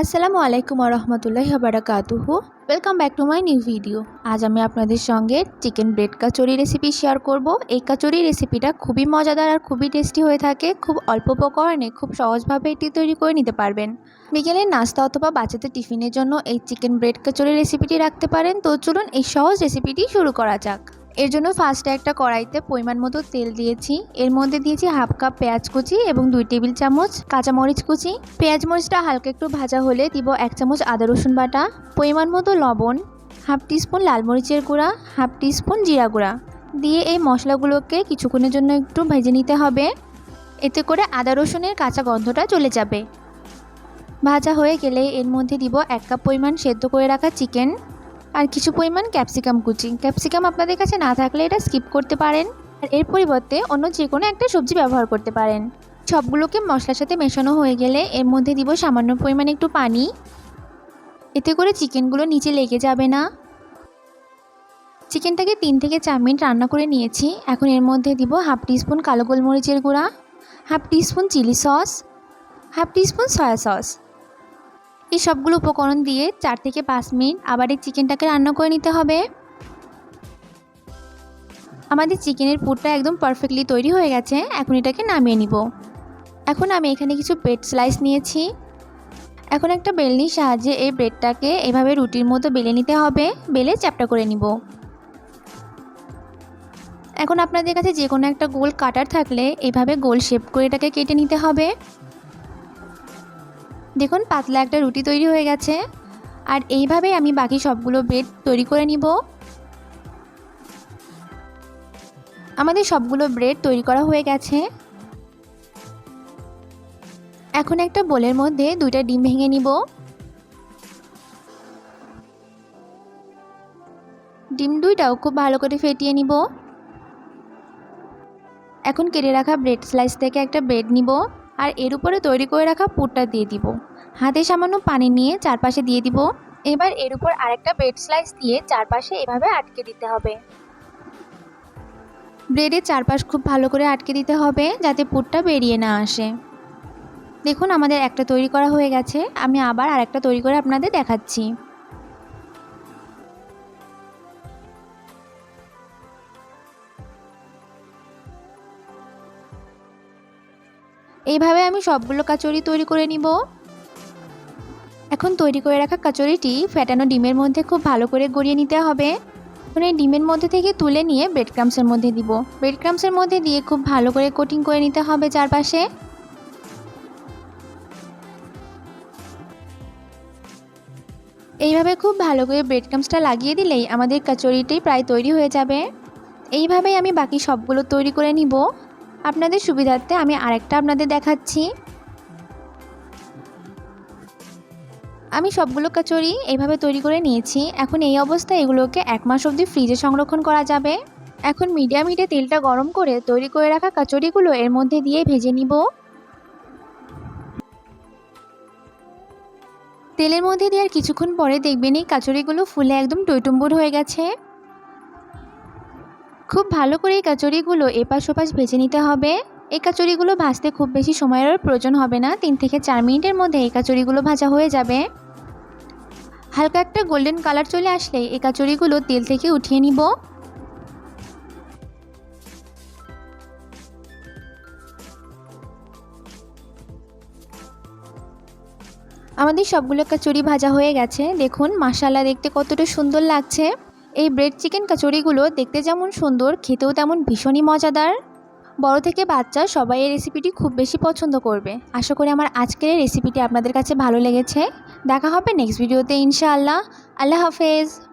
আসসালামু আলাইকুম রহমতুল্লাহ বারাকাতুহু welcome back to my new video আজ আমি আপনাদের সঙ্গে chicken bread kachori recipe share করব। এই কাচুরি রেসিপিটা খুবই মজাদার আর খুবই টেস্টি হয়ে থাকে। খুব অল্প উপকরণে খুব সহজভাবে এটি তৈরি করে নিতে পারবেন। বিকেলের নাস্তা অথবা বাচ্চাদের টিফিনের জন্য এই চিকেন ব্রেড কাচুরি রেসিপিটি রাখতে পারেন। তো চলুন এই সহজ রেসিপিটি শুরু করা যাক। এর জন্য ফার্স্টে একটা কড়াইতে পরিমাণ মতো তেল দিয়েছি। এর মধ্যে দিয়েছি হাফ কাপ পেঁয়াজ কুচি এবং দুই টেবিল চামচ কাঁচামরিচ কুচি। পেঁয়াজ মরিচটা হালকা একটু ভাজা হলে দিব এক চামচ আদা রসুন বাটা, পরিমাণ মতো লবণ হাফ টিস্পুন লাল মরিচের গুঁড়া হাফ টিস্পুন জিরা গুঁড়া। দিয়ে এই মশলাগুলোকে কিছুক্ষণের জন্য একটু ভেজে নিতে হবে। এতে করে আদা রসুনের কাঁচা গন্ধটা চলে যাবে। ভাজা হয়ে গেলে এর মধ্যে দিব এক কাপ পরিমাণ সেদ্ধ করে রাখা চিকেন আর কিছু পরিমাণ ক্যাপসিকাম কুচি। ক্যাপসিকাম আপনাদের কাছে না থাকলে এটা স্কিপ করতে পারেন। আর এর পরিবর্তে অন্য যে কোনো একটা সবজি ব্যবহার করতে পারেন। সবগুলোকে মশলার সাথে মেশানো হয়ে গেলে এর মধ্যে দিব সামান্য পরিমাণে একটু পানি। এতে করে চিকেনগুলো নিচে লেগে যাবে না। চিকেনটাকে তিন থেকে চার মিনিট রান্না করে নিয়েছি। এখন এর মধ্যে দিব হাফ টিস্পুন কালো গোলমরিচের গুঁড়া, half teaspoon chilli sauce, half teaspoon soya sauce. এই সবগুলো উপকরণ দিয়ে চার থেকে পাঁচ মিনিট আবার এই চিকেনটাকে রান্না করে নিতে হবে। আমাদের চিকেনের পুরটা একদম পারফেক্টলি তৈরি হয়ে গেছে। এখন এটাকে নামিয়ে নিব। এখন আমি এখানে কিছু ব্রেড স্লাইস নিয়েছি। এখন একটা বেলনির সাহায্যে এই ব্রেডটাকে এভাবে রুটির মতো বেলে নিতে হবে। বেলে চ্যাপটা করে নিব। এখন আপনাদের কাছে যে কোনো একটা গোল কাটার থাকলে এভাবে গোল শেপ করে এটাকে কেটে নিতে হবে। দেখুন, পাতলা একটা রুটি তৈরি হয়ে গেছে। আর এইভাবেই আমি বাকি সবগুলো ব্রেড তৈরি করে নিব। আমাদের সবগুলো ব্রেড তৈরি করা হয়ে গেছে। এখন একটা বোলের মধ্যে দুইটা ডিম ভেঙে নিব। ডিম দুইটাও খুব ভালো করে ফেটিয়ে নিব। এখন কেটে রাখা ব্রেড স্লাইস থেকে একটা ব্রেড নিব। আর এর উপরে তৈরি করে রাখা পুরটা দিয়ে দিব। হাতে সামান্য পানি নিয়ে চারপাশে দিয়ে দিব। এবার এর উপর আরেকটা ব্রেড স্লাইস দিয়ে চারপাশে এভাবে আটকে দিতে হবে। ব্রেডের চারপাশ খুব ভালো করে আটকে দিতে হবে যাতে পুরটা বেরিয়ে না আসে। দেখুন, আমাদের একটা তৈরি করা হয়ে গেছে। আমি আবার আরেকটা তৈরি করে আপনাদের দেখাচ্ছি। এইভাবে আমি সবগুলো কাচুরি তৈরি করে নিব। এখন তৈরি করে রাখা কাচুরিটি ফ্যাটানো ডিমের মধ্যে খুব ভালো করে গড়িয়ে নিতে হবে। এখন এই ডিমের মধ্যে থেকে তুলে নিয়ে ব্রেড ক্রামসের মধ্যে দিব। ব্রেড ক্রামসের মধ্যে দিয়ে খুব ভালো করে কোটিং করে নিতে হবে চারপাশে। এইভাবে খুব ভালো করে ব্রেড ক্রামসটা লাগিয়ে দিলেই আমাদের কাচুরিটি প্রায় তৈরি হয়ে যাবে। এইভাবেই আমি বাকি সবগুলো তৈরি করে নিব। আপনাদের সুবিধার্থে আমি আরেকটা আপনাদের দেখাচ্ছি। আমি সবগুলো কচুরি এইভাবে তৈরি করে নিয়েছি। এখন এই অবস্থায় এগুলোকে এক মাস অবধি ফ্রিজে সংরক্ষণ করা যাবে। এখন মিডিয়াম হিটে তেলটা গরম করে তৈরি করে রাখা কচুরিগুলো এর মধ্যে দিয়ে ভেজে নিব। তেলের মধ্যে দেওয়ার কিছুক্ষণ পরে দেখবেন এই কাচুরিগুলো ফুলে একদম টইটুম্বুর হয়ে গেছে। খুব ভালো করে এই কাচুরিগুলো এপাশ ওপাশ ভেজে নিতে হবে। এই কাচুরিগুলো ভাজতে খুব বেশি সময়ের প্রয়োজন হবে না। তিন থেকে চার মিনিটের মধ্যে এই কাচুরিগুলো ভাজা হয়ে যাবে। হালকা একটা গোল্ডেন কালার চলে আসলে এই কাচুরিগুলো তেল থেকে উঠিয়ে নিব। আমাদের সবগুলো কাচুরি ভাজা হয়ে গেছে। দেখুন মাসালা দেখতে কতটা সুন্দর লাগছে। এই ব্রেড চিকেন কাচুরিগুলো দেখতে যেমন সুন্দর, খেতেও তেমন ভীষণই মজাদার। বড় থেকে বাচ্চা সবাই এই রেসিপিটি খুব বেশি পছন্দ করবে। আশা করি আমার আজকের রেসিপিটি আপনাদের কাছে ভালো লেগেছে। দেখা হবে নেক্সট ভিডিওতে ইনশাআল্লাহ। আল্লাহ হাফেজ।